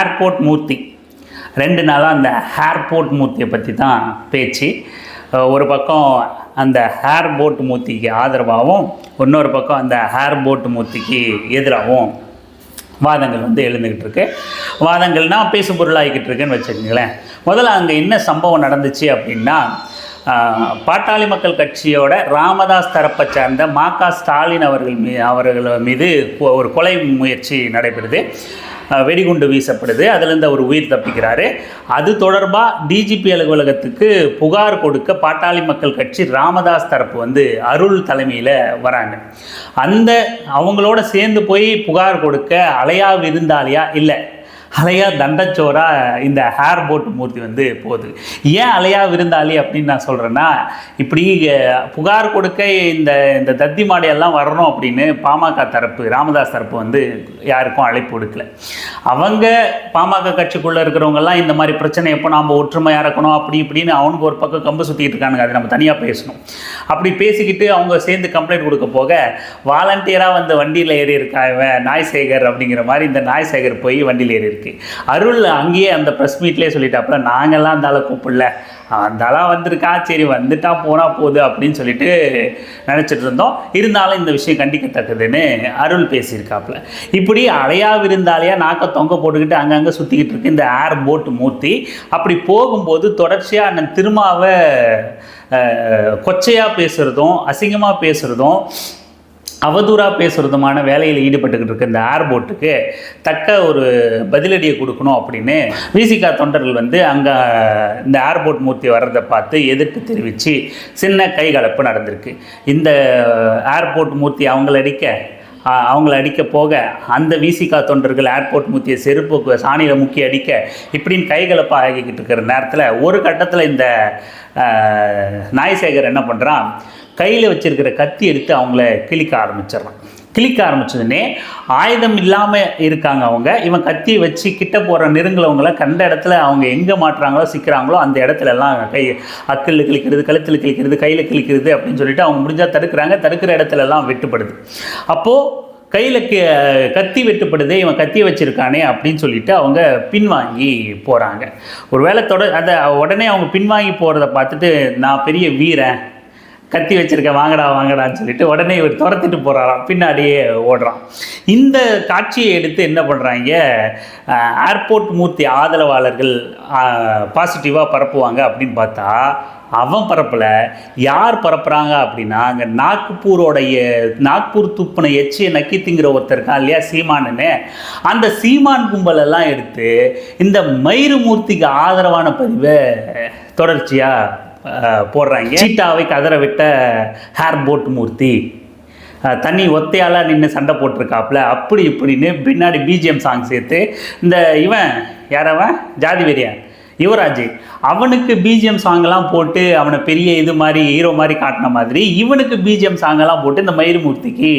ஹேர்போர்ட் மூர்த்தி. ரெண்டு நாளாக அந்த ஹேர்போர்ட் மூர்த்தியை பற்றி தான் பேச்சு ஒரு பக்கம் அந்த ஹேர் போட் மூர்த்திக்கு ஆதரவாகவும் இன்னொரு பக்கம் அந்த ஹேர் போட் மூர்த்திக்கு எதிராகவும் வாதங்கள் வந்து எழுந்துக்கிட்டு இருக்கு. வாதங்கள்னால் பேசு பொருளாகிக்கிட்டு இருக்குன்னு வச்சுக்கோங்களேன். முதல்ல அங்கே என்ன சம்பவம் நடந்துச்சு அப்படின்னா பாட்டாளி மக்கள் கட்சியோட ராமதாஸ் தரப்பை சார்ந்த மா க ஸ்டாலின் அவர்கள் மீ அவர்கள் மீது கொ- ஒரு கொலை முயற்சி நடைபெறுது. வெடிகுண்டு வீசப்படுது. அதுலேருந்து அவர் உயிர் தப்பிக்கிறாரு. அது தொடர்பாக டிஜிபி அலுவலகத்துக்கு புகார் கொடுக்க பாட்டாளி மக்கள் கட்சி ராமதாஸ் தரப்பு வந்து அருள் தலைமையில் வராங்க. அந்த அவங்களோட சேர்ந்து போய் புகார் கொடுக்க அலையா விருந்தாளியா இல்லை. அலையா தண்டச்சோரா இந்த ஹேர் போட் மூர்த்தி வந்து போகுது. ஏன் அலையா விருந்தாளி அப்படின்னு நான் சொல்கிறேன்னா இப்படி புகார் கொடுக்க இந்த இந்த தத்தி மாடையெல்லாம் வரணும் அப்படின்னு பாமக தரப்பு ராமதாஸ் தரப்பு வந்து யாருக்கும் அழைப்பு கொடுக்கல அவங்க பாமக கட்சிக்குள்ளே இருக்கிறவங்கெல்லாம் இந்த மாதிரி பிரச்சனை எப்போ நாம் ஒற்றுமையாக இருக்கணும் அப்படி இப்படின்னு அவனுக்கு ஒரு பக்கம் கம்பு சுற்றிட்டு இருக்கானுங்க. அது நம்ம தனியாக பேசணும். அப்படி பேசிக்கிட்டு அவங்க சேர்ந்து கம்ப்ளைண்ட் கொடுக்க போக வாலண்டியராக வந்து வண்டியில் ஏறி இருக்கா இவன்? நாய்சேகர் அப்படிங்கிற மாதிரி இந்த நாய் சேகர் போய் வண்டியில் ஏறி இருக்கு. அருள் அங்கேயே அந்த ப்ரெஸ் மீட்லேயே சொல்லிட்டாப்புல நாங்கெல்லாம் அந்த ஆளை கூப்பிடல. அந்தாலாம் வந்திருக்கா? சரி வந்துட்டா போனால் போகுது அப்படின்னு சொல்லிட்டு நினச்சிட்டு இருந்தோம். இருந்தாலும் இந்த விஷயம் கண்டிக்கத்தக்கதுன்னு அருள் பேசியிருக்காப்புல. இப்படி அலையா விருந்தாலையா நாக்க தொங்க போட்டுக்கிட்டு அங்கங்கே சுற்றிக்கிட்டு இருக்கு இந்த ஏர் போட் மூர்த்தி. அப்படி போகும்போது தொடர்ச்சியாக அண்ணன் திருமாவை கொச்சையாக பேசுகிறதும் அசிங்கமாக பேசுகிறதும் அவதூறாக பேசுகிறதுமான வேலையில் ஈடுபட்டுக்கிட்டு இருக்க இந்த ஏர்போர்ட்டுக்கு தக்க ஒரு பதிலடியை கொடுக்கணும் அப்படின்னு விசிகா தொண்டர்கள் வந்து அங்கே இந்த ஏர்போர்ட் மூர்த்தி வர்றதை பார்த்து எதிர்ப்பு தெரிவித்து சின்ன கைகலப்பு நடந்திருக்கு. இந்த ஏர்போர்ட் மூர்த்தி அவங்கள அடிக்க அவங்கள அடிக்க போக அந்த விசிகா தொண்டர்கள் ஏர்போர்ட் மூர்த்தியை செருப்பு சாணியில் முக்கி அடிக்க இப்படின்னு கைகலப்பாக ஆகிக்கிட்டு இருக்கிற நேரத்தில் ஒரு கட்டத்தில் இந்த நாயசேகர் என்ன பண்ணுறான் கையில் வச்சுருக்கிற கத்தி எடுத்து அவங்கள கிழிக்க ஆரம்பிச்சிடுறான். கிழிக்க ஆரம்பிச்சதுன்னே ஆயுதம் இல்லாமல் இருக்காங்க அவங்க. இவன் கத்தி வச்சு கிட்ட போகிற நெருங்கலவங்களை கண்ட இடத்துல அவங்க எங்கே மாட்டுறாங்களோ சிக்கிறாங்களோ அந்த இடத்துல எல்லாம் கை அக்கல்ல கிழிக்கிறது கழுத்தில் கிழிக்கிறது கையில் கிழிக்கிறது அப்படின்னு சொல்லிட்டு அவங்க முடிஞ்சால் தடுக்கிறாங்க. தடுக்கிற இடத்துல எல்லாம் வெட்டுப்படுது. அப்போது கையில் கத்தி வெட்டுப்படுதே. இவன் கத்தி வச்சுருக்கானே அப்படின்னு சொல்லிட்டு அவங்க பின்வாங்கி போகிறாங்க ஒரு வேளை தொட அதை உடனே அவங்க பின்வாங்கி போகிறத பார்த்துட்டு நான் பெரிய வீரன். கத்தி வச்சுருக்க வாங்கடா வாங்கடான்னு சொல்லிட்டு உடனே இவர் துரத்திட்டு போகிறாராம் பின்னாடியே ஓடுறான். இந்த காட்சியை எடுத்து என்ன பண்ணுறாங்க ஏர்போர்ட் மூர்த்தி ஆதரவாளர்கள் பாசிட்டிவாக பரப்புவாங்க அப்படின்னு பார்த்தா அவன் பரப்பல. யார் பரப்புறாங்க அப்படின்னா அங்கே நாக்பூரோடைய நாக்பூர் துப்புனை எச்சியை நக்கி திங்கிற ஒருத்தர் இருக்கான் இல்லையா சீமானுன்னு. அந்த சீமான் கும்பலெல்லாம் எடுத்து இந்த மயிறு மூர்த்திக்கு ஆதரவான பதிவை தொடர்ச்சியாக போடுறாங்க. சீட்டாவை கதற விட்ட ஹேர் போட் மூர்த்தி தண்ணி ஒத்தையால் நின்று சண்டை போட்டிருக்காப்புல. அப்படி இப்படின்னு பின்னாடி பிஜிஎம் சாங் சேர்த்து இந்த இவன் யாரவன் ஜாதி வெறியன் யுவராஜ். அவனுக்கு பிஜிஎம் சாங்கெல்லாம் போட்டு அவனை பெரிய இது மாதிரி ஹீரோ மாதிரி காட்டின மாதிரி இவனுக்கு பிஜிஎம் சாங்கெல்லாம் போட்டு இந்த மயிர்மூர்த்திக்கு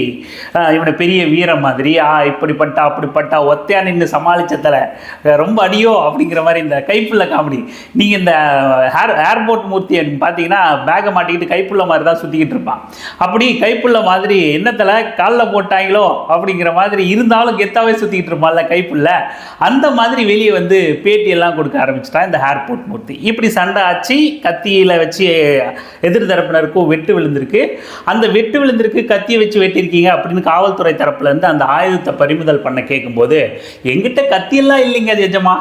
இவனை பெரிய வீரம் மாதிரி ஆ இப்படிப்பட்டா அப்படிப்பட்டா ஒத்தையா நின்று சமாளிச்சதில் ரொம்ப அடியோ அப்படிங்கிற மாதிரி இந்த கைப்புள்ள காமெடி. நீங்கள் இந்த ஏர் ஏர்போர்ட் மூர்த்தி பார்த்தீங்கன்னா பேக்கை மாட்டிக்கிட்டு கைப்புள்ள மாதிரி தான் சுற்றிக்கிட்டு இருப்பான். அப்படி கைப்புள்ள மாதிரி என்னத்தில் காலில் போட்டாங்களோ அப்படிங்கிற மாதிரி இருந்தாலும் கெத்தாவே சுற்றிக்கிட்டு இருப்பான்ல கைப்புள்ள. அந்த மாதிரி வெளியே வந்து பேட்டியெல்லாம் கொடுக்க ஆரம்பிச்சிட்டான் இந்த ஏர்போர்ட் மூர்த்தி. இப்படி சண்டை ஆச்சு கத்தியில் வச்சு எதிர் தரப்பினருக்கும் வெட்டு விழுந்திருக்கு. அந்த வெட்டு விழுந்திருக்கு கத்தியை வச்சு வெட்டியிருக்கீங்க அப்படின்னு காவல்துறை தரப்புலேருந்து அந்த ஆயுதத்தை பறிமுதல் பண்ண கேட்கும்போது எங்கிட்ட கத்தியெல்லாம் இல்லைங்க அது எஜமா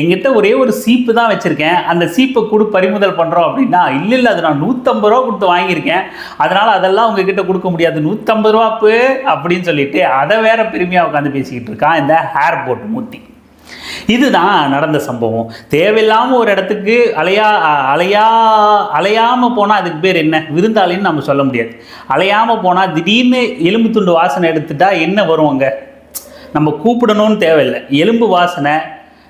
எங்கிட்ட ஒரே ஒரு சீப்பு தான் வச்சுருக்கேன். அந்த சீப்பை கொடு பறிமுதல் பண்ணுறோம் அப்படின்னா இல்லை இல்லை அது நான் நூற்றம்பது ரூபா கொடுத்து வாங்கியிருக்கேன். அதனால் அதெல்லாம் உங்ககிட்ட கொடுக்க முடியாது. நூற்றம்பது ரூபாப்பு அப்படின்னு சொல்லிட்டு அதை வேற பெருமையாக உட்காந்து பேசிக்கிட்டு இருக்கான் இந்த ஹேர் போட் மூர்த்தி இதுதான் நடந்த சம்பவம். தேவையில்லாமல் ஒரு இடத்துக்கு அலையா அலையா அலையாமல் போனால் அதுக்கு பேர் என்ன? விருந்தாளின்னு நம்ம சொல்ல முடியாது. அலையாமல் போனால் திடீர்னு எலும்பு துண்டு வாசனை எடுத்துட்டா என்ன வரும் அங்கே? நம்ம கூப்பிடணும்னு தேவையில்லை. எலும்பு வாசனை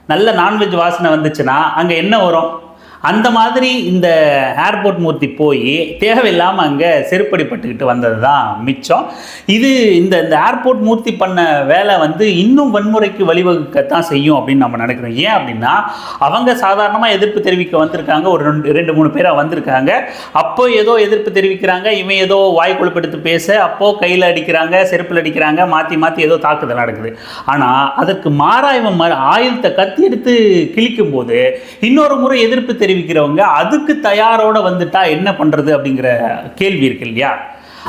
நல்ல நான்வெஜ் வாசனை வந்துச்சுன்னா அங்கே என்ன வரும்? அந்த மாதிரி இந்த ஏர்போர்ட் மூர்த்தி போய் தேவையில்லாமல் அங்கே செருப்படிப்பட்டுக்கிட்டு வந்தது தான் மிச்சம். இது இந்த இந்த ஏர்போர்ட் மூர்த்தி பண்ண வேலை வந்து இன்னும் வன்முறைக்கு வழிவகுக்கத்தான் செய்யும் அப்படின்னு நம்ம நினைக்கிறோம். ஏன் அப்படின்னா அவங்க சாதாரணமாக எதிர்ப்பு தெரிவிக்க வந்திருக்காங்க. ஒரு ரெண்டு ரெண்டு மூணு பேராக வந்திருக்காங்க. அப்போ ஏதோ எதிர்ப்பு தெரிவிக்கிறாங்க. இவன் ஏதோ வாய் கொழுப்பெடுத்து பேச அப்போ கையில் அடிக்கிறாங்க செருப்பில் அடிக்கிறாங்க மாற்றி மாற்றி ஏதோ தாக்குதல் நடக்குது. ஆனால் அதற்கு மாறா இவன் ம- ஆயுதத்தை கத்தி எடுத்து கிழிக்கும் போது இன்னொரு முறை எதிர்ப்பு விளைவிக்கிறவங்க அதுக்கு தயாரோட வந்துட்டா என்ன பண்ணுறது அப்படிங்கிற கேள்வி இருக்கு இல்லையா?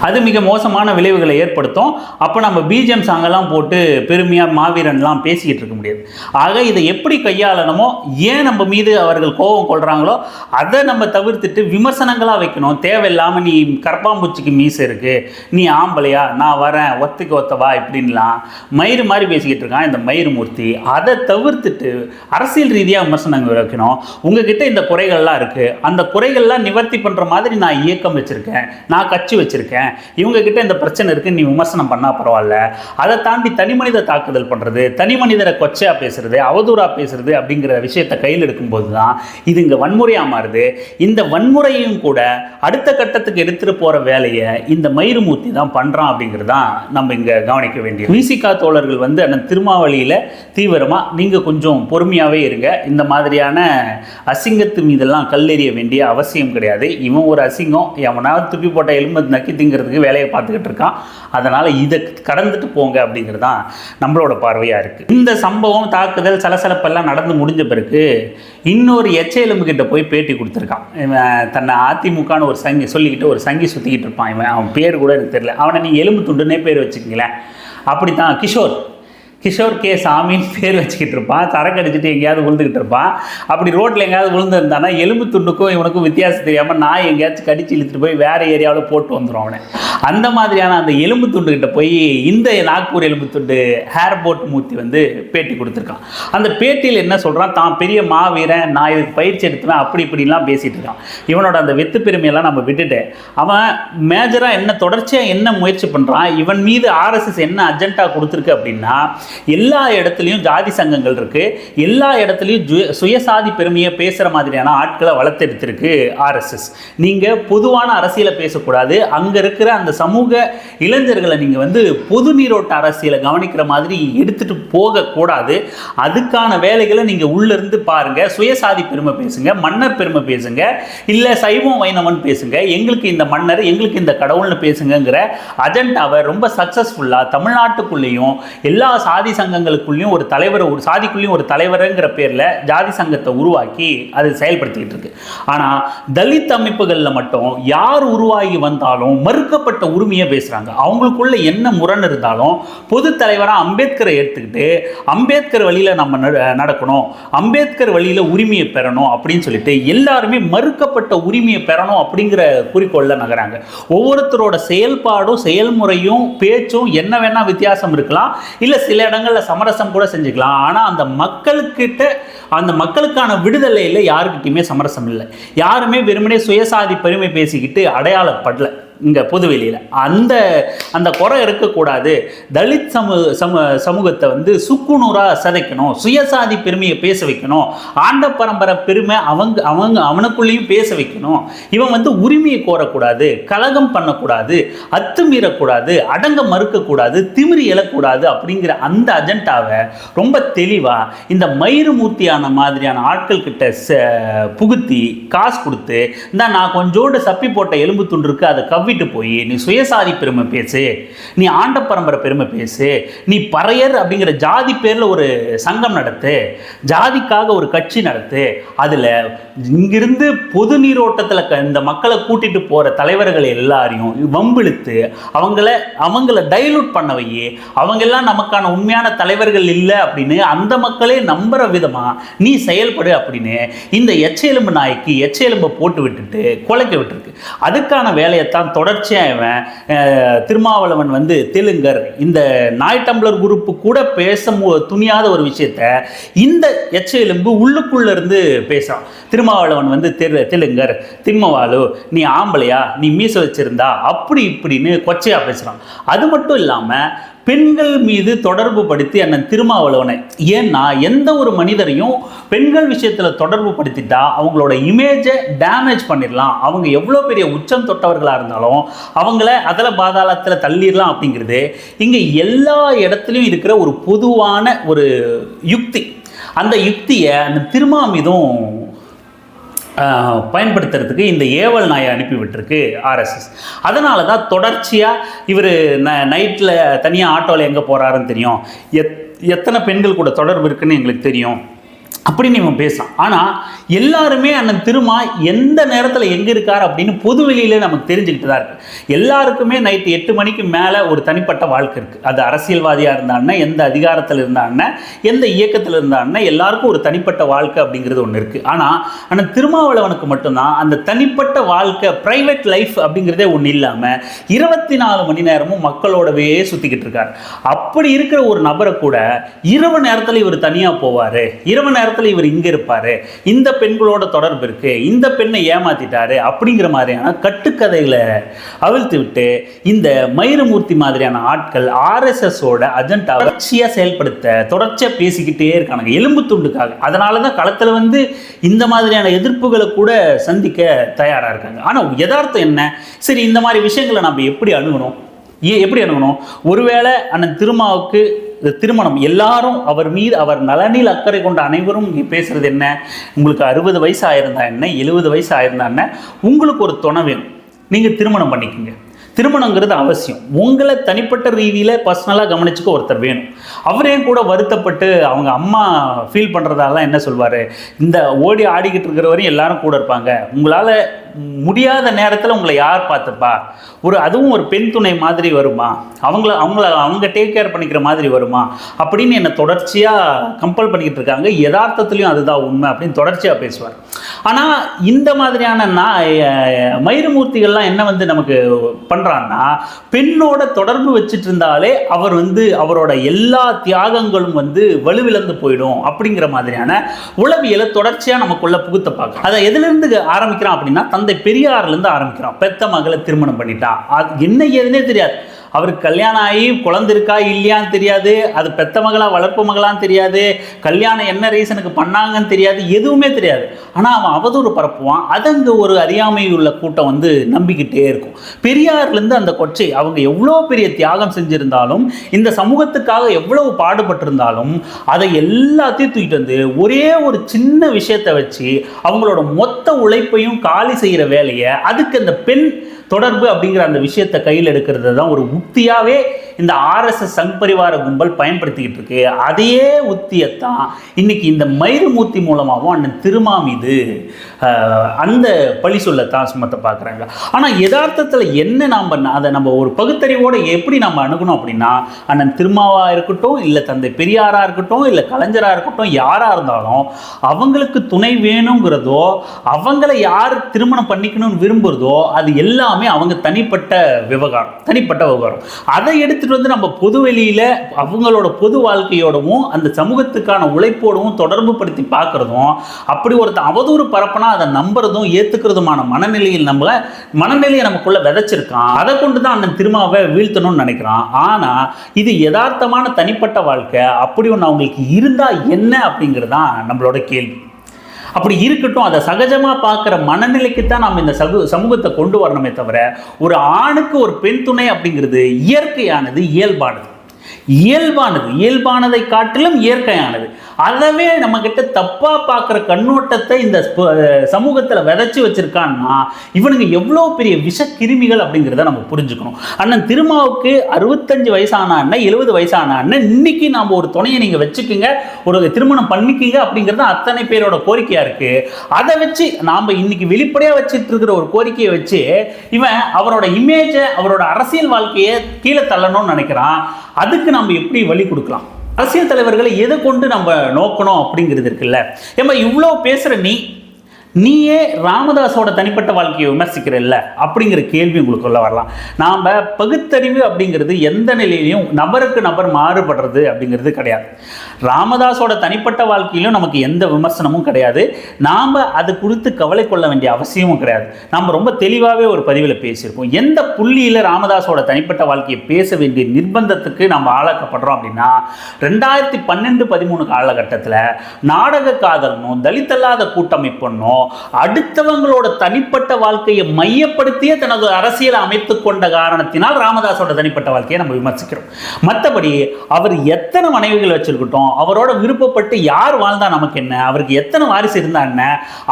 அது மிக மோசமான விளைவுகளை ஏற்படுத்தும். அப்போ நம்ம பிஜிஎம் சாங்கெல்லாம் போட்டு பெருமையாக மாவீரன்லாம் பேசிக்கிட்டு இருக்க முடியாது. ஆக இதை எப்படி கையாளணுமோ ஏன் நம்ம மீது அவர்கள் கோபம் கொள்கிறாங்களோ அதை நம்ம தவிர்த்துட்டு விமர்சனங்களாக வைக்கணும். தேவையில்லாமல் நீ கரப்பாம்பூச்சிக்கு மீசை இருக்குது நீ ஆம்பளையா நான் வரேன் ஒத்துக்கு ஒத்தவா இப்படின்லாம் மயிறு மாதிரி பேசிக்கிட்டு இருக்கான் இந்த மயிறு மூர்த்தி. அதை தவிர்த்துட்டு அரசியல் ரீதியாக விமர்சனங்கள் வைக்கணும். உங்ககிட்ட இந்த குறைகள்லாம் இருக்குது அந்த குறைகள்லாம் நிவர்த்தி பண்ணுற மாதிரி நான் இயக்கம் வச்சுருக்கேன் நான் கட்சி வச்சுருக்கேன். இவங்க கிட்ட இந்த பிரச்சனை இருக்குன்னு நீ விமர்சனம் பண்ணால் பரவாயில்ல. அதை தாண்டி தனி மனித தாக்குதல் பண்ணுறது தனி மனிதரை கொச்சையாக பேசுறது அவதூறாக பேசுறது அப்படிங்கிற விஷயத்தை கையில் எடுக்கும்போது தான் இது இங்கே வன்முறையாக மாறுது. இந்த வன்முறையும் கூட அடுத்த கட்டத்துக்கு எடுத்துகிட்டு போகிற வேலையை இந்த மயிறுமூர்த்தி தான் பண்ணுறான் அப்படிங்கிறது தான் நம்ம இங்கே கவனிக்க வேண்டியது. விசிகா தோழர்கள் வந்து அந்த திருமாவளியில் தீவிரமாக நீங்கள் கொஞ்சம் பொறுமையாகவே இருங்க. இந்த மாதிரியான அசிங்கத்து மீதெல்லாம் கல்லெறிய வேண்டிய அவசியம் கிடையாது. இவன் ஒரு அசிங்கம் எவனாவது துப்பி போட்ட எலும்பு நக்கி அப்படிங்கிறதுக்கு வேலையை பார்த்துக்கிட்டு இருக்கான். அதனால் இதை கடந்துட்டு போங்க அப்படிங்கிறது தான் நம்மளோட பார்வையாக இருக்குது இந்த சம்பவம் தாக்குதல் சலசலப்பெல்லாம் நடந்து முடிஞ்ச பிறகு இன்னொரு எச்ச எலும்பு கிட்ட போய் பேட்டி கொடுத்துருக்கான். இவன் தன்னை அதிமுகன்னு ஒரு சங்கி சொல்லிக்கிட்டு ஒரு சங்கி சுற்றிக்கிட்டு இருப்பான். இவன் அவன் பேர் கூட எனக்கு தெரியல. அவனை நீ எலும்பு துண்டுன்னே பேர் வச்சுக்கிங்களேன் அப்படி தான் கிஷோர் கிஷோர் கே சாமின்னு பேர் வச்சுக்கிட்டு இருப்பான். சரக்கு அடிச்சுட்டு எங்கேயாவது விழுந்துக்கிட்டு இருப்பான். அப்படி ரோட்டில் எங்கேயாவது விழுந்திருந்தானா எலும்பு துண்டுக்கும் இவனுக்கும் வித்தியாசம் தெரியாமல் நான் எங்கேயாச்சும் கடிச்சு இழுத்துட்டு போய் வேறு ஏரியாவில் போட்டு வந்துடும் அவனை. அந்த மாதிரியான அந்த எலும்பு துண்டுக்கிட்ட போய் இந்த நாக்பூர் எலும்பு துண்டு ஹேர் போட் மூர்த்தி வந்து பேட்டி கொடுத்துருக்கான். அந்த பேட்டியில் என்ன சொல்கிறான் தான் பெரிய மாவீரன். நான் இதுக்கு பயிற்சி எடுத்துவேன். அப்படி இப்படிலாம் பேசிகிட்டு இருக்கான். இவனோட அந்த வெத்து பெருமையெல்லாம் நம்ம விட்டுட்டு அவன் மேஜராக என்ன தொடர்ச்சியாக என்ன முயற்சி பண்ணுறான் இவன் மீது ஆர்எஸ்எஸ் என்ன அஜெண்டா கொடுத்துருக்கு அப்படின்னா எல்லா இடத்துலையும் ஜாதி சங்கங்கள் இருக்குது எல்லா இடத்துலையும் சுயசாதி பெருமையை பேசுகிற மாதிரியான ஆட்களை வளர்த்தெடுத்திருக்கு ஆர்எஸ்எஸ் நீங்கள் பொதுவான அரசியலை பேசக்கூடாது. அங்கே இருக்கிற அந்த சமூக இளைஞர்களை நீங்கள் வந்து பொது நீரோட்ட அரசியலை கவனிக்கிற மாதிரி எடுத்துகிட்டு போகக்கூடாது. அதுக்கான வேலைகளை நீங்கள் உள்ளிருந்து பாருங்கள் சுயசாதி பெருமை பேசுங்க மன்னர் பெருமை பேசுங்க இல்லை சைவம் வைணவன் பேசுங்க எங்களுக்கு இந்த மன்னர் எங்களுக்கு இந்த கடவுள்னு பேசுங்கிற அஜெண்டாவை ரொம்ப சக்ஸஸ்ஃபுல்லாக தமிழ்நாட்டுக்குள்ளேயும் எல்லா சாதி சங்கங்களுக்குள்ளேயும் ஒரு தலைவர் ஒரு சாதிக்குள்ளேயும் ஒரு தலைவருங்கிற பேரில் ஜாதி சங்கத்தை உருவாக்கி அது செயல்படுத்திக்கிட்டு இருக்கு. ஆனால் தலித் அமைப்புகளில் மட்டும் யார் உருவாகி வந்தாலும் மறுக்கப்பட்ட உரிமையை பேசுகிறாங்க அவங்களுக்குள்ள என்ன முரண் இருந்தாலும் பொது தலைவராக அம்பேத்கரை எடுத்துக்கிட்டு அம்பேத்கர் வழியில் நம்ம நட- நடக்கணும் அம்பேத்கர் வழியில் உரிமையை பெறணும் அப்படின்னு சொல்லிட்டு எல்லாருமே மறுக்கப்பட்ட உரிமையை பெறணும் அப்படிங்கிற குறிக்கோளில் நகராங்க. ஒவ்வொருத்தரோட செயல்பாடும் செயல்முறையும் பேச்சும் என்ன வேணால் வித்தியாசம் இருக்கலாம். இல்லை சில இடங்களில் சமரசம் கூட செஞ்சுக்கலாம். ஆனால் அந்த மக்கள்கிட்ட அந்த மக்களுக்கான விடுதலையில் யாருக்கிட்டையுமே சமரசம் இல்லை. யாருமே வெறுமனே சுயசாதி பெருமை பேசிக்கிட்டு அடையாளப்படல. இங்கே பொதுவெளியில். அந்த அந்த குறை இருக்கக்கூடாது. தலித் சமூக சமூ சமூகத்தை வந்து சுக்குநூறாக சிதைக்கணும். சுயசாதி பெருமையை பேச வைக்கணும். ஆண்ட பரம்பரை பெருமை அவங்க அவங்க அவனுக்குள்ளேயும் பேச வைக்கணும். இவன் வந்து உரிமையை கோரக்கூடாது கலகம் பண்ணக்கூடாது அத்துமீறக்கூடாது அடங்க மறுக்கக்கூடாது திமிரி எழக்கூடாது அப்படிங்கிற அந்த அஜெண்டாவை ரொம்ப தெளிவாக இந்த மயிறுமூர்த்தியான மாதிரியான ஆட்கள் கிட்ட ச- புகுத்தி காசு கொடுத்து இந்த நான் கொஞ்சோண்டு சப்பி போட்ட எலும்பு துண்டு இருக்குது அதை தவிட்டு போய் நீ சுயசாதி பெருமை பேசு நீ ஆண்ட பரம்பரை பெருமை பேசு நீ பறையர் அப்படிங்கிற ஜாதி பேரில் ஒரு சங்கம் நடத்து ஜாதிக்காக ஒரு கட்சி நடத்து அதில் இங்கிருந்து பொது நீரோட்டத்தில் இந்த மக்களை கூட்டிகிட்டு போகிற தலைவர்கள் எல்லாரையும் வம்பிழுத்து அவங்கள அவங்கள டைலூட் பண்ண வை அவங்கெல்லாம் நமக்கான உண்மையான தலைவர்கள் இல்லை அப்படின்னு அந்த மக்களே நம்புகிற விதமாக நீ செயல்படு அப்படின்னு இந்த எச்சையெலும்பு நாய்க்கு எச்ச எலும்பை போட்டு விட்டுட்டு குலைக்க விட்டுருக்கு. அதுக்கான வேலையைத்தான் தொடர்ச்சியாக இவன் திருமாவளவன் வந்து தெலுங்கர். இந்த நாய் டம்ளர் குரூப்பு கூட பேச துணியாத ஒரு விஷயத்த இந்த எச்ச எலும்பு உள்ளுக்குள்ளேருந்து இருந்து திருமாவளவன் வந்து தெரு தெலுங்கர் திம்மவாலு நீ ஆம்பளையா? நீ மீச வச்சிருந்தா? அப்படி இப்படின்னு கொச்சையா பேசுகிறான் அது மட்டும் இல்லாமல் பெண்கள் மீது தொடர்பு படுத்தி அண்ணன் திருமாவளவனை ஏன்னா எந்த ஒரு மனிதரையும் பெண்கள் விஷயத்தில் தொடர்பு படுத்திட்டா அவங்களோட இமேஜை டேமேஜ் பண்ணிடலாம். அவங்க எவ்வளோ பெரிய உச்சம் தொட்டவர்களாக இருந்தாலும் அவங்கள அதில் பாதாளத்தில் தள்ளிடலாம் அப்படிங்கிறது இங்கே எல்லா இடத்துலையும் இருக்கிற ஒரு பொதுவான ஒரு யுக்தி. அந்த யுக்தியை அந்த திருமாமிதும் பயன்படுத்துறதுக்கு இந்த ஏவல் நாயை அனுப்பிவிட்டுருக்கு ஆர்எஸ்எஸ் அதனால தான் தொடர்ச்சியாக இவர் ந நைட்டில் தனியாக ஆட்டோவில் எங்கே போகிறாருன்னு தெரியும். எத் எத்தனை பெண்கள் கூட தொடர்பு இருக்குன்னு எங்களுக்கு தெரியும். அப்படின்னு இவன் பேசான் ஆனால் எல்லாருமே அண்ணன் திருமா எந்த நேரத்தில் எங்கே இருக்கார் அப்படின்னு பொது வெளியில நமக்கு தெரிஞ்சுக்கிட்டு தான் இருக்கு. எல்லாருக்குமே நைட்டு எட்டு மணிக்கு மேலே ஒரு தனிப்பட்ட வாழ்க்கை இருக்குது அது அரசியல்வாதியாக இருந்தான்னா எந்த அதிகாரத்தில் இருந்தான்னா எந்த இயக்கத்தில் இருந்தான்னா எல்லாருக்கும் ஒரு தனிப்பட்ட வாழ்க்கை அப்படிங்கிறது ஒன்று இருக்குது ஆனால் அண்ணன் திருமாவளவனுக்கு மட்டும்தான் அந்த தனிப்பட்ட வாழ்க்கை ப்ரைவேட் லைஃப் அப்படிங்கிறதே ஒன்று இல்லாமல் இருபத்தி நாலு மணி நேரமும் மக்களோடவே சுற்றிக்கிட்டு இருக்கார். அப்படி இருக்கிற ஒரு நபரை கூட இரவு நேரத்தில் இவர் தனியாக போவார். இரவு நேரத்தில் இவர் இங்கே இருப்பார். இந்த பெண்களோட தொடர்பு இருக்கு. இந்த பெண்ணை ஏமாத்திட்டாரு அப்படிங்கிற மாதிரியான கட்டுக்கதைகளை அவிழ்த்து விட்டு இந்த மயிரமூர்த்தி மாதிரியான ஆட்கள் ஆர்எஸ்எஸோட அஜெண்டா தொடர்ச்சியாக செயல்படுத்த தொடர்ச்சியாக பேசிக்கிட்டே இருக்காங்க எலும்பு துண்டுக்காக. அதனால தான் களத்தில் வந்து இந்த மாதிரியான எதிர்ப்புகளை கூட சந்திக்க தயாராக இருக்காங்க. ஆனால் யதார்த்தம் என்ன? சரி இந்த மாதிரி விஷயங்களை நம்ம எப்படி அணுகணும்? ஏ எப்படி அணுகணும்? ஒருவேளை அண்ணன் திருமாவுக்கு திருமணம். எல்லாரும் அவர் மீது அவர் நலனில் அக்கறை கொண்ட அனைவரும் இங்கே பேசுறது என்ன? உங்களுக்கு அறுபது வயசு ஆயிருந்தா என்ன? எழுபது வயசு ஆயிருந்தா என்ன? உங்களுக்கு ஒரு துணை வேணும். நீங்கள் திருமணம் பண்ணிக்கோங்க. திருமணங்கிறது அவசியம். உங்களை தனிப்பட்ட ரீதியில் பர்சனலாக கவனிச்சுக்க ஒருத்தர் வேணும். அவரே கூட வருத்தப்பட்டு அவங்க அம்மா ஃபீல் பண்ணுறதாலாம் என்ன சொல்வார்? இந்த ஓடி ஆடிக்கிட்டு இருக்கிற வரையும் எல்லாரும் கூட இருப்பாங்க. உங்களால் முடியாத நேரத்தில் உங்களை யார் பார்த்துப்பா? ஒரு அதுவும் ஒரு பெண் துணை மாதிரி வருமா? அவங்கள அவங்கள அவங்க டேக் கேர் பண்ணிக்கிற மாதிரி வருமா? அப்படின்னு என்னை தொடர்ச்சியாக கம்பல் பண்ணிக்கிட்டு இருக்காங்க. யதார்த்தத்துலேயும் அதுதான் உண்மை அப்படின்னு தொடர்ச்சியாக பேசுவார். ஆனால் இந்த மாதிரியான நான் அஹ், மயிரமூர்த்திகள்லாம் என்ன வந்து நமக்கு பண்ணுறான்னா பெண்ணோட தொடர்பு வச்சுட்டு இருந்தாலே அவர் வந்து அவரோட எல்லா தியாகங்களும் வந்து வலுவிழந்து போயிடும் அப்படிங்கிற மாதிரியான உளவியலை தொடர்ச்சியாக நமக்குள்ளே புகுத்த பார்க்க அதை எதுலேருந்து ஆரம்பிக்கிறான் அப்படின்னா தந்தை பெரியார்லேருந்து ஆரம்பிக்கிறான். பெத்த மகளை திருமணம் பண்ணிட்டான் அது என்ன ஏதுன்னே தெரியாது. அவருக்கு கல்யாணம் ஆகி குழந்தை இருக்கா இல்லையான்னு தெரியாது. அது பெத்த மகளா வளர்ப்பு மகளான்னு தெரியாது. கல்யாணம் என்ன ரீசனுக்கு பண்ணாங்கன்னு தெரியாது. எதுவுமே தெரியாது. ஆனால் அவன் அவதூறு பரப்புவான். அது அங்கே ஒரு அறியாமை உள்ள கூட்டம் வந்து நம்பிக்கிட்டே இருக்கும். பெரியார்லேருந்து அந்த கொச்சை அவங்க எவ்வளோ பெரிய தியாகம் செஞ்சுருந்தாலும் இந்த சமூகத்துக்காக எவ்வளவு பாடுபட்டிருந்தாலும் அதை எல்லாத்தையும் தூக்கிட்டு வந்து ஒரே ஒரு சின்ன விஷயத்தை வச்சு அவங்களோட மொத்த உழைப்பையும் காலி செய்கிற வேலையை அதுக்கு அந்த பெண் தொடர்பு அப்படிங்கிற அந்த விஷயத்தை கையில் எடுக்கிறது தான் ஒரு உக்தியாகவே இந்த ஆர்எஸ்எஸ் சங் பரிவார கும்பல் பயன்படுத்திக்கிட்டு இருக்கு. அதையே உத்தியத்தான் இன்னைக்கு இந்த மயிறுமூர்த்தி மூலமாகவும் அண்ணன் திருமா மீது அந்த பழி சொல்லத்தான் சுமத்த பார்க்குறாங்க ஆனால் யதார்த்தத்தில் என்ன நாம் அதை நம்ம ஒரு பகுத்தறிவோடு எப்படி நம்ம அணுகணும் அப்படின்னா அண்ணன் திருமாவாக இருக்கட்டும் இல்லை தந்தை பெரியாராக இருக்கட்டும் இல்லை கலைஞராக இருக்கட்டும் யாராக இருந்தாலும் அவங்களுக்கு துணை வேணுங்கிறதோ அவங்கள யார் திருமணம் பண்ணிக்கணும்னு விரும்புகிறதோ அது எல்லாமே அவங்க தனிப்பட்ட விவகாரம் தனிப்பட்ட விவகாரம். அதை எடுத்து எடுத்துகிட்டு வந்து நம்ம பொது வெளியில் அவங்களோட பொது வாழ்க்கையோடவும் அந்த சமூகத்துக்கான உழைப்போடவும் தொடர்பு படுத்தி பார்க்குறதும் அப்படி ஒருத்தன் அவதூறு பரப்புனா அதை நம்புறதும் ஏற்றுக்கிறதுமான மனநிலையில் நம்மளை மனநிலையை நமக்குள்ளே விதைச்சிருக்கான். அதை கொண்டு தான் அண்ணன் திருமாவை வீழ்த்தணும்னு நினைக்கிறான். ஆனால் இது யதார்த்தமான தனிப்பட்ட வாழ்க்கை. அப்படி ஒன்று அவங்களுக்கு இருந்தால் என்ன அப்படிங்கிறது தான் நம்மளோட கேள்வி. அப்படி இருக்கட்டும் அதை சகஜமாக பார்க்குற மனநிலைக்கு தான் நம்ம இந்த சகு சமூகத்தை கொண்டு வரணுமே தவிர ஒரு ஆணுக்கு ஒரு பெண் துணை அப்படிங்கிறது இயற்கையானது இயல்பானது. இயல்பானது இயல்பானதை காட்டிலும் இயற்கையானது. அதவே நம்ம தப்பாக பார்க்குற கண்ணோட்டத்தை இந்த சமூகத்தில் விதைச்சி வச்சுருக்கான்னா இவனுங்க எவ்வளோ பெரிய விஷ கிருமிகள் அப்படிங்கிறத நம்ம புரிஞ்சுக்கணும். அண்ணன் திருமாவுக்கு அறுபத்தஞ்சு வயசான அண்ணன் எழுபது வயசான அண்ணன் இன்னைக்கு நாம் ஒரு துணையை நீங்கள் வச்சுக்கோங்க ஒரு திருமணம் பண்ணிக்கிங்க அப்படிங்கிறது அத்தனை பேரோட கோரிக்கையாக இருக்குது அதை வச்சு நாம் இன்னைக்கு வெளிப்படையாக வச்சுட்டு இருக்கிற ஒரு கோரிக்கையை வச்சு இவன் அவரோட இமேஜை அவரோட அரசியல் வாழ்க்கையை கீழே தள்ளணும்னு நினைக்கிறான். அதுக்கு நம்ம எப்படி வழி கொடுக்கலாம்? அரசியல் தலைவர்களை எதை கொண்டு நம்ம நோக்கணும் அப்படிங்கிறது இருக்குல்ல. ஏமா இவ்வளோ பேசுகிற நீ நீயே ராமதாஸோட தனிப்பட்ட வாழ்க்கையை விமர்சிக்கிறல்ல? அப்படிங்கிற கேள்வி உங்களுக்குள்ள வரலாம். நாம் பகுத்தறிவு அப்படிங்கிறது எந்த நிலையிலையும் நபருக்கு நபர் மாறுபடுறது அப்படிங்கிறது கிடையாது. ராமதாஸோட தனிப்பட்ட வாழ்க்கையிலும் நமக்கு எந்த விமர்சனமும் கிடையாது. நாம் அது குறித்து கவலை கொள்ள வேண்டிய அவசியமும் கிடையாது. நாம் ரொம்ப தெளிவாகவே ஒரு பதிவில் பேசியிருக்கோம் எந்த புள்ளியில் ராமதாஸோட தனிப்பட்ட வாழ்க்கையை பேச வேண்டிய நிர்பந்தத்துக்கு நம்ம ஆளாக்கப்படுறோம் அப்படின்னா ரெண்டாயிரத்தி பன்னெண்டு பதிமூணு காலகட்டத்தில் நாடக காதலனும் தலித்தல்லாத கூட்டமைப்புன்னும் அடுத்தவங்களோட தனிப்பட்ட வாழ்க்கையை மையப்படுத்தியே தனது அரசியலை அமைத்து கொண்ட காரணத்தினால் ராமதாஸோட தனிப்பட்ட வாழ்க்கையை நம்ம விமர்சிக்கிறோம். மற்றபடி அவர் எத்தனை மனைவிகள் வச்சிருக்கட்டும் அவரோட விருப்பப்பட்டு யார் வாழ்ந்தா நமக்கு என்ன அவருக்கு எத்தனை வாரிசு இருந்தா என்ன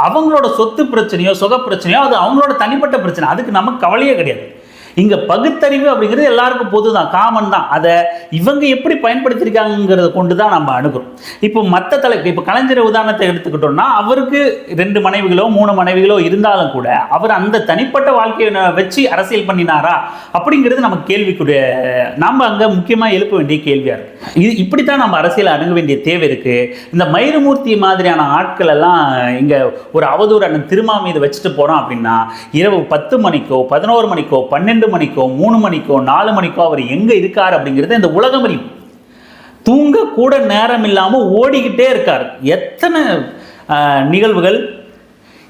அவங்களோட சொத்து பிரச்சனையோ சுக பிரச்சனையோ அது அவங்களோட தனிப்பட்ட பிரச்சனை அதுக்கு நமக்கு கவலையே கிடையாது. இங்கே பகுத்தறிவு அப்படிங்கிறது எல்லாருக்கும் பொது தான் காமன் தான். அதை இவங்க எப்படி பயன்படுத்தியிருக்காங்கிறத கொண்டு தான் நம்ம அணுகிறோம் இப்போ மற்ற தலைப்பு இப்போ கலைஞர் உதாரணத்தை எடுத்துக்கிட்டோம்னா அவருக்கு ரெண்டு மனைவிகளோ மூணு மனைவிகளோ இருந்தாலும் கூட அவர் அந்த தனிப்பட்ட வாழ்க்கையை வச்சு அரசியல் பண்ணினாரா? அப்படிங்கிறது நம்ம கேள்விக்குரிய நாம் அங்கே முக்கியமாக எழுப்ப வேண்டிய கேள்வியாக இருக்குது இது இப்படித்தான் நம்ம அரசியல் அணுக வேண்டிய தேவை இருக்குது இந்த மயிரமூர்த்தி மாதிரியான ஆட்கள் எல்லாம் இங்கே ஒரு அவதூறு அண்ணன் திருமா மீது வச்சுட்டு போகிறோம் அப்படின்னா இரவு பத்து மணிக்கோ பதினோரு மணிக்கோ பன்னெண்டு மணிக்கோ மூணு மணிக்கோ நாலு மணிக்கோ அவர் எங்கே இருக்கார் அப்படிங்கிறது இந்த உலகம் அறியும். தூங்க கூட நேரம் இல்லாமல் ஓடிக்கிட்டே இருக்கார். எத்தனை நிகழ்வுகள்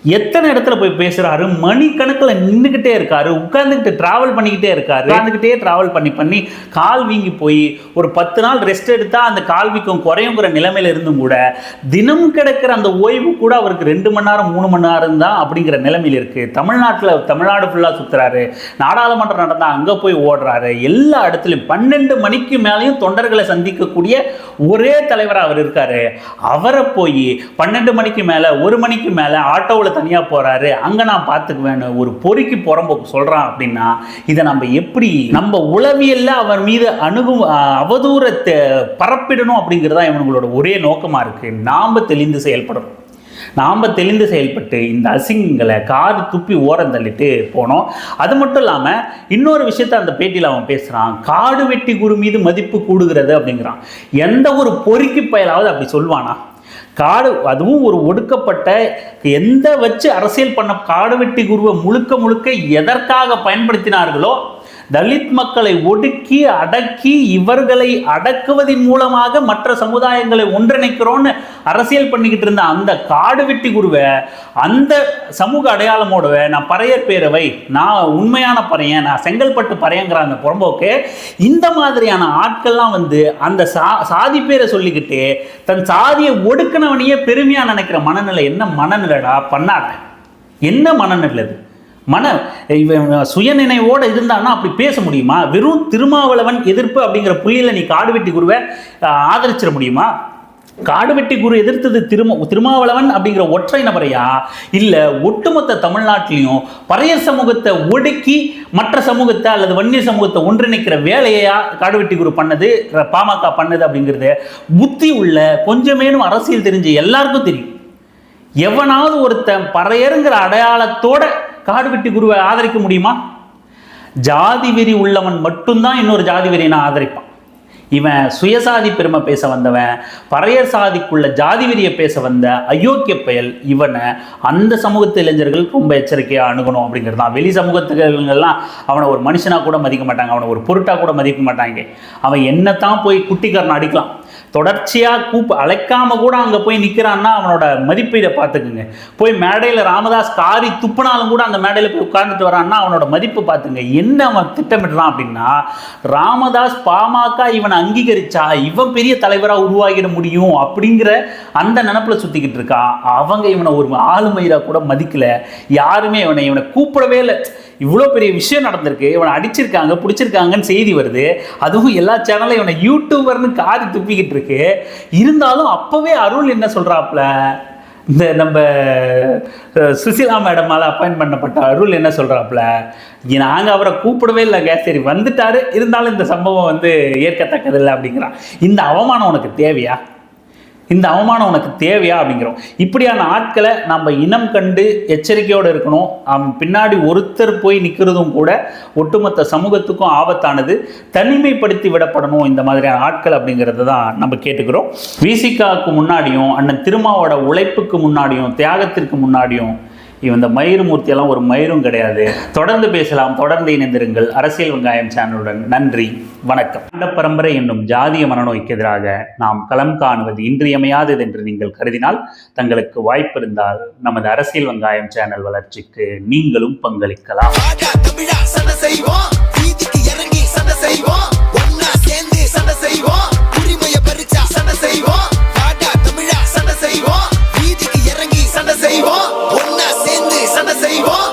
எத்தனை இடத்துல போய் பேசுறாரு? மணிக்கணக்கில் நின்றுக்கிட்டே இருக்காரு. உட்காந்துக்கிட்டு டிராவல் பண்ணிக்கிட்டே இருக்காரு. உட்காந்துக்கிட்டே டிராவல் பண்ணி பண்ணி கால் வீங்கி போய் ஒரு பத்து நாள் ரெஸ்ட் எடுத்தால் அந்த கால் வீக்கம் குறையுங்கிற நிலைமையில இருந்தும் கூட தினம் கிடைக்கிற அந்த ஓய்வு கூட அவருக்கு ரெண்டு மணி நேரம் மூணு மணி நேரம் தான் அப்படிங்கிற நிலைமையில் இருக்கு. தமிழ்நாட்டில் தமிழ்நாடு ஃபுல்லாக சுத்துறாரு. நாடாளுமன்றம் நடந்தா அங்கே போய் ஓடுறாரு. எல்லா இடத்துலையும் பன்னெண்டு மணிக்கு மேலேயும் தொண்டர்களை சந்திக்கக்கூடிய ஒரே தலைவராக அவர் இருக்காரு. அவரை போய் பன்னெண்டு மணிக்கு மேலே ஒரு மணிக்கு மேலே ஆட்டோவில் தனியாக போகிறாரு அங்கே நான் பார்த்துக்குவேன்னு ஒரு பொறுக்கி புறம்போக்கு சொல்கிறான் அப்படின்னா இதை நம்ம எப்படி நம்ம உளவியல்ல அவர் மீது அணுகும் அவதூரத்தை பரப்பிடணும் அப்படிங்கிறது தான் இவங்களோட ஒரே நோக்கமாக இருக்குது நாம் தெளிந்து செயல்படணும். நாம் தெளிந்து செயல்பட்டு இந்த அசிங்கங்களை கார் துப்பி ஓரம் தள்ளிட்டு போனோம். அது மட்டும் இல்லாமல் இன்னொரு விஷயத்த அந்த பேட்டியில் அவன் பேசுகிறான் காடு வெட்டி குரு மீது மதிப்பு கூடுகிறது அப்படிங்கிறான். எந்த ஒரு பொறுக்கி பயலாவது அப்படி சொல்வானா? காடு அதுவும் ஒரு ஒடுக்கப்பட்ட எந்த வச்சு அரசியல் பண்ண காடு வெட்டி குருவை முழுக்க முழுக்க எதற்காக பயன்படுத்தினார்களோ தலித் மக்களை ஒடுக்கி அடக்கி இவர்களை அடக்குவதன் மூலமாக மற்ற சமுதாயங்களை ஒன்றிணைக்கிறோன்னு அரசியல் பண்ணிக்கிட்டு இருந்த அந்த காடு வெட்டி குருவை அந்த சமூக அடையாளமோடவே நான் பறையர் பேரவை நான் உண்மையான பறையன் நான் செங்கல்பட்டு பறையங்கிற அந்த புறம்போக்கு இந்த மாதிரியான ஆட்கள்லாம் வந்து அந்த சா சாதி பேரை சொல்லிக்கிட்டு தன் சாதியை ஒடுக்கினவனையே பெருமையாக நினைக்கிற மனநிலை என்ன மனநிலைடா? பண்ணாட என்ன மனநிலை மன இவன் சுயநினைவோடு இருந்தான்னா அப்படி பேச முடியுமா? வெறும் திருமாவளவன் எதிர்ப்பு அப்படிங்கிற புள்ளியில் நீ காடு வெட்டி குருவை ஆதரிச்சிட முடியுமா? காடு வெட்டி குரு எதிர்த்தது திரும திருமாவளவன் அப்படிங்கிற ஒற்றை நபரையா? இல்லை ஒட்டுமொத்த தமிழ்நாட்டிலையும் பறையர் சமூகத்தை ஒடுக்கி மற்ற சமூகத்தை அல்லது வன்னிய சமூகத்தை ஒன்றிணைக்கிற வேலையா காடு வெட்டி குரு பண்ணது பாமக பண்ணது அப்படிங்கிறது புத்தி உள்ள கொஞ்சமேனும் அரசியல் தெரிஞ்ச எல்லாருக்கும் தெரியும். எவனாவது ஒருத்தன் பறையருங்கிற அடையாளத்தோட காடு வெட்டி குருவை ஆதரிக்க முடியுமா? ஜாதி வெறி உள்ளவன் மட்டும்தான் இன்னொரு ஜாதி வெறியை ஆதரிப்பான். இவன் சுயசாதி பெருமை பேச வந்தவன் பறைய சாதிக்குள்ள ஜாதி வெறியை பேச வந்த அயோக்கிய பயல் இவனை அந்த சமூகத்து இளைஞர்கள் ரொம்ப எச்சரிக்கையாக அணுகணும் அப்படிங்கிறது தான். வெளி சமூகத்துகள்லாம் அவனை ஒரு மனுஷனாக கூட மதிக்க மாட்டாங்க அவனை ஒரு பொருட்டாக கூட மதிக்க மாட்டாங்க. அவன் என்னத்தான் போய் குட்டிக்காரனை அடிக்கலாம். தொடர்ச்சியாக கூப்பு அழைக்காம கூட அங்கே போய் நிற்கிறான்னா அவனோட மதிப்பீடை பார்த்துக்குங்க. போய் மேடையில் ராமதாஸ் காரி துப்புனாலும் கூட அந்த மேடையில் போய் உட்கார்ந்துட்டு வரான்னா அவனோட மதிப்பு பார்த்துங்க. என்ன அவன் திட்டமிடுறான் அப்படின்னா ராமதாஸ் பாமக இவனை அங்கீகரிச்சா இவன் பெரிய தலைவராக உருவாகிட முடியும் அப்படிங்கிற அந்த நினப்பில் சுற்றிக்கிட்டு இருக்கான். அவங்க இவனை ஒரு ஆளுமையில கூட மதிக்கலை. யாருமே இவனை இவனை கூப்பிடவே இல்லை. இவ்வளோ பெரிய விஷயம் நடந்திருக்கு இவனை அடிச்சிருக்காங்க பிடிச்சிருக்காங்கன்னு செய்தி வருது. அதுவும் எல்லா சேனலும் இவனை யூடியூபர்னு காரி துப்பிக்கிட்டு இருக்கு. இருந்தாலும் அப்போவே அருள் என்ன சொல்கிறாப்புல இந்த நம்ம சுசிலா மேடமால் அப்பாயின்ட் பண்ணப்பட்ட அருள் என்ன சொல்கிறாப்புல நாங்கள் அவரை கூப்பிடவே இல்லைங்க சரி வந்துட்டாரு. இருந்தாலும் இந்த சம்பவம் வந்து ஏற்கத்தக்கதில்லை அப்படிங்கிறான். இந்த அவமானம் உனக்கு தேவையா? இந்த அவமானம் உனக்கு தேவையா அப்படிங்கிறோம். இப்படியான ஆட்களை நம்ம இனம் கண்டு எச்சரிக்கையோடு இருக்கணும். பின்னாடி ஒருத்தர் போய் நிற்கிறதும் கூட ஒட்டுமொத்த சமூகத்துக்கும் ஆபத்தானது. தனிமைப்படுத்தி விடப்படணும் இந்த மாதிரியான ஆட்கள் அப்படிங்கிறத தான் நம்ம கேட்டுக்கிறோம். விசிகாவுக்கு முன்னாடியும் அண்ணன் திருமாவோட உழைப்புக்கு முன்னாடியும் தியாகத்திற்கு முன்னாடியும் இந்த மயிறு மூர்த்தியெல்லாம் ஒரு மயிரும் கிடையாது. தொடர்ந்து பேசலாம் தொடர்ந்து இணைந்திருங்கள். அரசியல் வெங்காயம் சேனலுடன் நன்றி வணக்கம். அந்த பரம்பரை என்னும் ஜாதிய மனநோய்க்கு எதிராக நாம் களம் காணுவது இன்றியமையாதது என்று நீங்கள் கருதினால் தங்களுக்கு வாய்ப்பிருந்தால் நமது அரசியல் வெங்காயம் சேனல் வளர்ச்சிக்கு நீங்களும் பங்களிக்கலாம். செய்வோம். ஒன்னா சேர்ந்து சண்டை செய்வோம். உரிமையை பறிச்சா செய்வோம். வாடா தமிழா சண்டை செய்வோம். வீதிக்கு இறங்கி சண்டை செய்வோம். 谁イ。